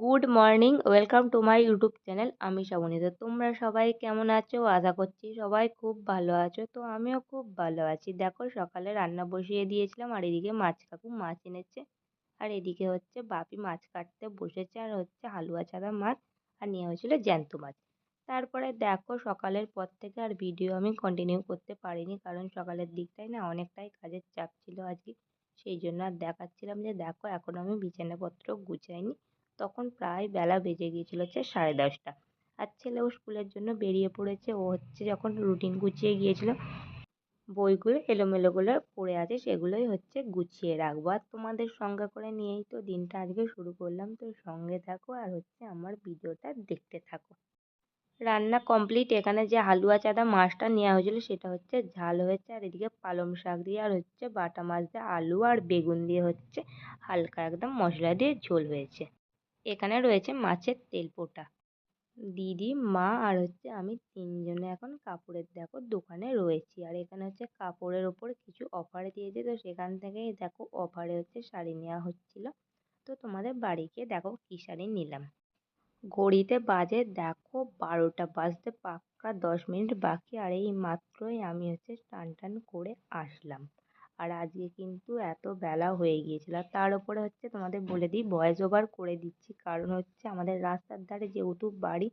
Good morning, welcome to my YouTube channel, আমি শ্রাবণী তো তোমরা সবাই কেমন আছো? আশা করছি সবাই খুব ভালো আছো। তো আমিও খুব ভালো আছি। দেখো, সকালে রান্না বসিয়ে দিয়েছিলাম, আর এদিকে মাছ কাকু মাছ এনেছে, আর এদিকে হচ্ছে বাপি মাছ কাটতে বসেছে, আর হচ্ছে হালুয়া ছাড়া মাছ, আর নেওয়া হয়েছিল জ্যান্ত মাছ। তারপরে দেখো, সকালের পর থেকে আর ভিডিও আমি কন্টিনিউ করতে পারিনি, কারণ সকালের দিকটায় না অনেকটাই কাজের চাপ ছিল আজকে। সেই জন্য আর দেখাচ্ছিলাম যে, দেখো, এখন আমি বিছানাপত্র গুছাইনি। তখন প্রায় বেলা বেজে গিয়েছিল হচ্ছে সাড়ে দশটা। আর ছেলেও স্কুলের জন্য বেরিয়ে পড়েছে। ও হচ্ছে যখন রুটিন গুছিয়ে গিয়েছিল, বইগুলো এলোমেলোগুলো পড়ে আছে, সেগুলোই হচ্ছে গুছিয়ে রাখব। আর তোমাদের সঙ্গে করে নিয়েই তো দিনটা আজকে শুরু করলাম। তো সঙ্গে থাকো আর হচ্ছে আমার ভিডিওটা দেখতে থাকো। রান্না কমপ্লিট এখানে যে হালুয়া চাঁদা মাছটা নেওয়া হয়েছিল, সেটা হচ্ছে ঝাল হয়েছে। আর এদিকে পালং শাক দিয়ে আর হচ্ছে বাটা মাছ দিয়ে আলু আর বেগুন দিয়ে হচ্ছে হালকা একদম মশলা দিয়ে ঝোল হয়েছে। এখানে রয়েছে মাছের তেলপোঁটা দিদি, মা আর হচ্ছে আমি তিনজনে এখন কাপড়ের, দেখো, দোকানে রয়েছি। আর এখানে হচ্ছে কাপড়ের ওপর কিছু অফার দিয়েছে। তো সেখান থেকেই, দেখো অফারে হচ্ছে শাড়ি নেওয়া হচ্ছিল। তো তোমাদের বাড়ি গিয়ে, দেখো, কী শাড়ি নিলাম। ঘড়িতে বাজে, দেখো, বারোটা বাজতে পাক্কা দশ মিনিট বাকি। আর এই মাত্রই আমি হচ্ছে স্নান টান করে আসলাম। আর আজকে কিন্তু এত বেলা হয়ে গিয়েছিল। আর তার উপরে হচ্ছে তোমাদের বলে দিই ভয়েস ওভার করে দিচ্ছি। কারণ হচ্ছে আমাদের রাস্তার ধারে যেহেতু বাড়ি,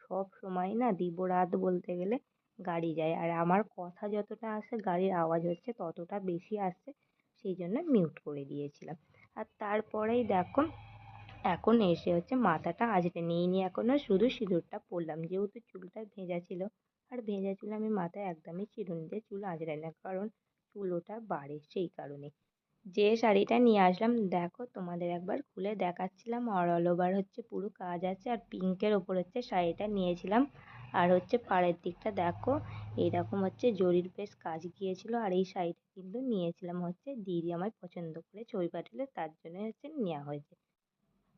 সব সময় না দিবরাত বলতে গেলে গাড়ি যায়। আর আমার কথা যতটা আসে, গাড়ির আওয়াজ হচ্ছে ততটা বেশি আসছে সেই জন্য মিউট করে দিয়েছিলাম। আর তারপরেই দেখো, এখন এসে হচ্ছে মাথাটা আজকে নিয়ে নিইনি এখনও শুধু সিঁদুরটা পরলাম। যেহেতু চুলটা ভেজা ছিল, আর ভেজা চুল আমি মাথায় একদমই চিরুনি দিয়ে চুল আঁচড়াই না। কারণ চুল ওঠা বাড়ে সেই কারণে। যে শাড়িটা নিয়ে আসলাম, দেখো তোমাদের একবার খুলে দেখাচ্ছিলাম। আর অল ওভার হচ্ছে পুরো কাজ আছে আর পিঙ্কের ওপর হচ্ছে শাড়িটা নিয়েছিলাম। আর হচ্ছে পাড়ের দিকটা দেখো এইরকম হচ্ছে জরির বেশ কাজ গিয়েছিল। আর এই শাড়িটা কিন্তু নিয়েছিলাম হচ্ছে দিদি আমার পছন্দ করে ছবি পাঠালে, তার জন্য হচ্ছে নেওয়া হয়েছে।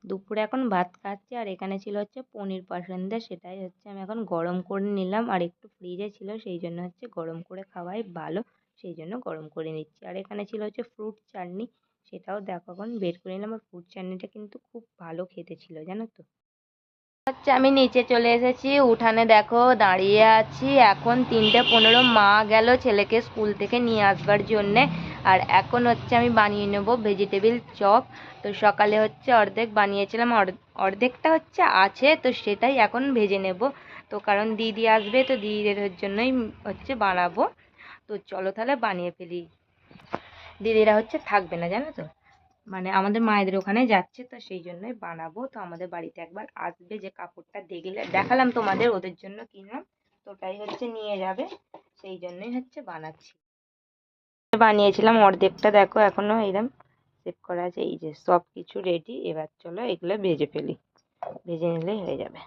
দুপুরে এখন ভাত খাচ্ছি আর এখানে ছিল হচ্ছে পনির পাসুন্দে সেটাই হচ্ছে আমি এখন গরম করে নিলাম। আর একটু ফ্রিজে ছিল, সেই জন্য হচ্ছে গরম করে খাওয়াই ভালো। সেই জন্য গরম করে নিচ্ছি। আর এখানে ছিল হচ্ছে ফ্রুট চাটনি সেটাও দেখো এখন বের করে নিলাম। আর ফ্রুট চাটনিটা কিন্তু খুব ভালো খেতে ছিল, জানো তো? হচ্ছে আমি নিচে চলে এসেছি। উঠানে দেখো দাঁড়িয়ে আছি। এখন তিনটে পনেরো মা গেল ছেলেকে স্কুল থেকে নিয়ে আসবার জন্যে। আর এখন হচ্ছে আমি বানিয়ে নেব ভেজিটেবিল চপ তো সকালে হচ্ছে অর্ধেক বানিয়েছিলাম। অর্ধেকটা হচ্ছে আছে, তো সেটাই এখন ভেজে নেব। তো কারণ দিদি আসবে, তো দিদিদের জন্যই হচ্ছে বানাবো। তো চলো তাহলে বানিয়ে ফেলি। দিদিরা হচ্ছে থাকবে না, জানো তো? মানে আমাদের মায়েদের ওখানে যাচ্ছে, তো সেই জন্যই বানাবো। তো আমাদের বাড়িতে একবার আসবে যে কাপড়টা দেখলে, দেখালাম তোমাদের ওদের জন্য কিনলাম। তো ওটাই হচ্ছে নিয়ে যাবে, সেই জন্যই হচ্ছে বানাচ্ছি। বানিয়েছিলাম অর্ধেকটা, দেখো এখনও এরকম সেভ করা আছে, এই যে সব কিছু রেডি এবার চলো এগুলো ভেজে ফেলি। ভেজে নিলেই হয়ে যাবে।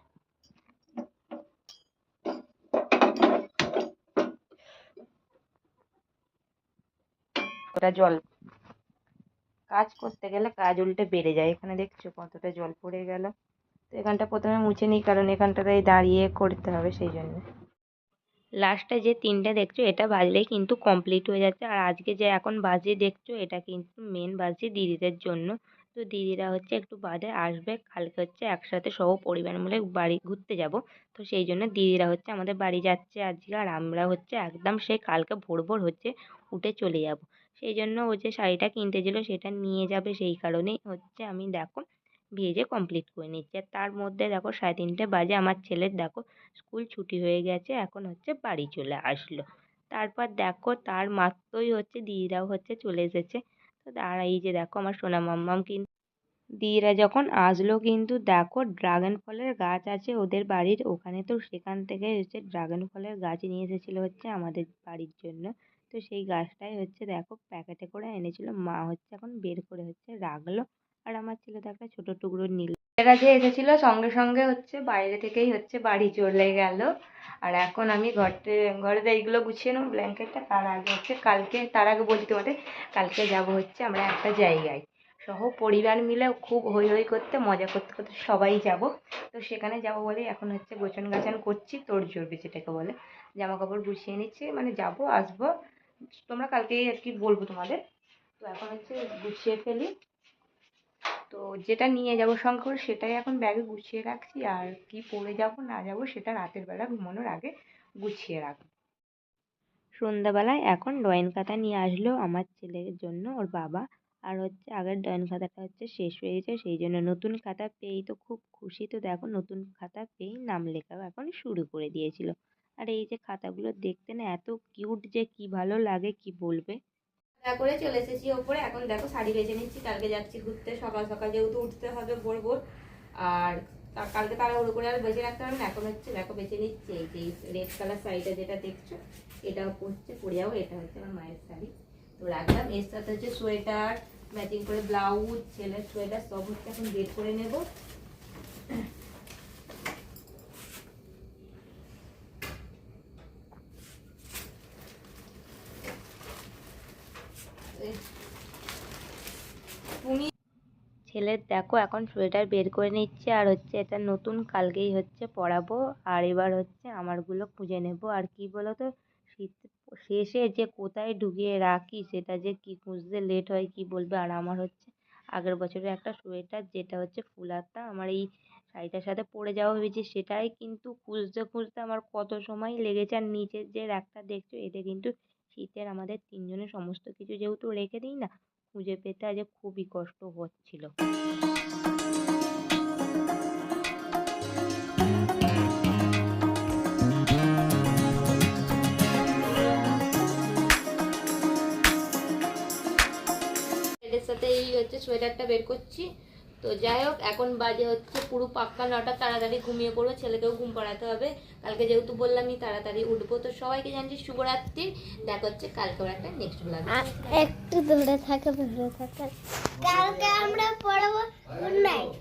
ওটা জল? কাজ করতে গেলে কাজ উল্টে বেড়ে যায়। এখানে দেখছ কতটা জল পড়ে গেল। তো এখানটা প্রথমে মুছে নিই, কারণ এখানটাতেই দাঁড়িয়ে করতে হবে সেই জন্য। লাস্টে যে তিনটে দেখছ, এটা বাজলেই কিন্তু কমপ্লিট হয়ে যাচ্ছে। আর আজকে যে এখন বাজে দেখছ, এটা কিন্তু মেন বাজছে দিদিদের জন্য। তো দিদিরা হচ্ছে একটু বাদে আসবে। কালকে হচ্ছে একসাথে সহ পরিবার মিলে বাড়ি ঘুরতে যাব। তো সেই জন্য দিদিরা হচ্ছে আমাদের বাড়ি যাচ্ছে আজকে। আর আমরা হচ্ছে একদম সেই কালকে ভোর ভোর হচ্ছে উঠে চলে যাব। সেই জন্য ও যে শাড়িটা কিনতে ছিল সেটা নিয়ে যাবে সেই কারণেই হচ্ছে আমি দেখো ভেজে কমপ্লিট করে নিচ্ছি। আর তার মধ্যে দেখো সাড়ে তিনটে বাজে, আমার ছেলের দেখো স্কুল ছুটি হয়ে গেছে, এখন হচ্ছে বাড়ি চলে আসলো। তারপর দেখো তার মাত্রই হচ্ছে দিদিরাও হচ্ছে চলে এসেছে। তো আর এই যে দেখো আমার সোনা মাম্মাম কিন্তু দিদিরা যখন আসলো কিন্তু দেখো ড্রাগন ফলের গাছ আছে ওদের বাড়ির, ওখানে তো সেখান থেকে হচ্ছে ড্রাগন ফলের গাছ নিয়ে এসেছিল হচ্ছে আমাদের বাড়ির জন্য। তো সেই গাছটাই হচ্ছে দেখো প্যাকেটে করে এনেছিল। মা হচ্ছে এখন বের করে হচ্ছে রাখল। আর আমার ছেলে তো একটা ছোটো টুকরো নিল কাছে এসেছিল। সঙ্গে সঙ্গে হচ্ছে বাইরে থেকেই হচ্ছে বাড়ি চলে গেল। আর এখন আমি ঘরতে, ঘরে এইগুলো গুছিয়ে নেব ব্ল্যাঙ্কেটটা তার আগে হচ্ছে কালকে, তার আগে বলি তোমাদের, কালকে যাব হচ্ছে আমরা একটা জায়গায়। সহ পরিবার মিলে খুব হই হই করতে, মজা করতে করতে সবাই যাব। তো সেখানে যাব বলে এখন হচ্ছে গোছন গাছান করছি, তোর জড়বে যেটাকে বলে। জামা কাপড় গুছিয়ে নিচ্ছি মানে যাব, আসব। তোমরা কালকেই আর কি বলব তোমাদের। তো এখন হচ্ছে গুছিয়ে ফেলি। তো যেটা নিয়ে যাব সঙ্গে করে সেটাই এখন ব্যাগে গুছিয়ে রাখছি। আর কি পরে যাব, না যাব, সেটা রাতের বেলা ঘুমানোর আগে গুছিয়ে রাখব। সন্ধ্যাবেলায় এখন ড্রয়িং খাতা নিয়ে আসলো আমার ছেলের জন্য, ওর বাবা। আর হচ্ছে আগের ড্রয়িং খাতাটা হচ্ছে শেষ হয়ে গেছে সেই জন্য নতুন খাতা পেয়েই তো খুব খুশি। তো দেখো নতুন খাতা পেয়েই নাম লেখাও এখন শুরু করে দিয়েছিল। আর এই যে খাতাগুলো দেখতে না এত কিউট যে কি ভালো লাগে, কি বলবে? দেখা করে চলে এসেছি ওপরে। এখন দেখো শাড়ি বেছে নিচ্ছি, কালকে যাচ্ছি ঘুরতে। সকাল সকাল যেহেতু উঠতে হবে ভোর ভোর। আর তা- কালকে তাড়াহুড়ো করে আর বেছে রাখতে হবে না। এখন হচ্ছে দেখো বেছে নিচ্ছি এই যে রেড কালার শাড়িটা যেটা দেখছ, এটাও পরছে। পরে যাব, এটা হচ্ছে আমার মায়ের শাড়ি। তো রাখলাম। এর সাথে হচ্ছে সোয়েটার ম্যাচিং করে ব্লাউজ, ছেলের সোয়েটার সব হচ্ছে এখন বের করে নেব। তুমি ছেলের দেখো, এখন সোয়েটার বের করে নিচ্ছে, আর হচ্ছে এটা নতুন, কালকেই হচ্ছে পরাবো, আর এবার হচ্ছে আমারগুলো খুঁজে নেব, আর কি বলো তো শীত, শেষে যে কোথায় ঢুকিয়ে রাখি সেটা যে কি খুঁজতে লেট হয় কি বলবে? আর আমার হচ্ছে আগের বছরের একটা সোয়েটার যেটা হচ্ছে ফুলাতা, আমার এই শাড়িটার সাথে পরে যাওয়া ভেবেছি সেটাই কিন্তু খুঁজতে খুঁজতে আমার কত সময় লেগেছে। আর নিচের যে র্যাকটা দেখছ, এতে কিন্তু শীতের আমাদের তিনজনের সমস্ত কিছু যেহেতু রেখে দিই না, খুঁজে পেতে আজ খুবই কষ্ট হচ্ছিল। সোয়েটারটা বের করছি। তো যাই হোক, এখন বাজে হচ্ছে পুরো পাক্কা নটা, তাড়াতাড়ি ঘুমিয়ে পড়ব, ছেলেকেও ঘুম পাড়াতে হবে। কালকে যেহেতু বললামই তাড়াতাড়ি উঠবো, তো সবাইকে জানছি শুভরাত্রি। দেখা হচ্ছে কালকে একটা নেক্সট ব্লগ একটু দূরে থাকে থাকে। কালকে আমরা গুড নাইট